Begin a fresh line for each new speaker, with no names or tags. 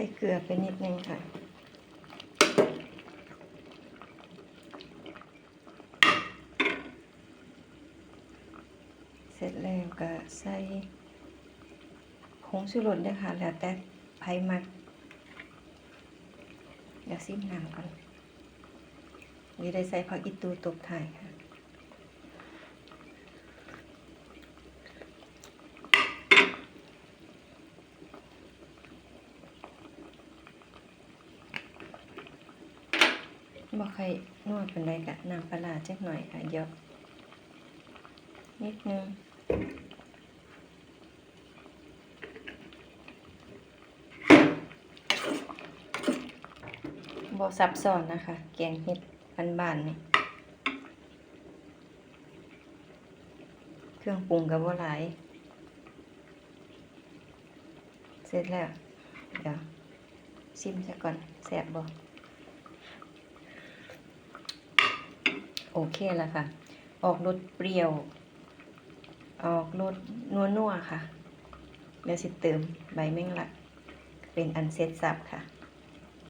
ส่เกลือไปนิดนึงค่ะ เสร็จแล้วก็ใส่ผงชูรสด้วยค่ะแล้วแต่ไผ่มักเดี๋ยวซิมน้ำก่อนนี่ได้ใส่ผักอีตูตบท้ายค่ะ บ่ใครนวดเป็นไรกะน้ำปลาร้าจักหน่อยค่ะเยอะนิดนึงบ่ซับซ้อนนะคะ แกงเห็ดบ้านๆนี่เครื่องปรุงกับบ่หลาย เสร็จแล้ว เดี๋ยวชิมซะก่อนแซ่บบ่ โอเคแล้วค่ะ ออกรสเปรี้ยว ออกรสนัวๆค่ะ เดี๋ยวสิเติมใบแมงลัก เป็นอันเซตสับค่ะ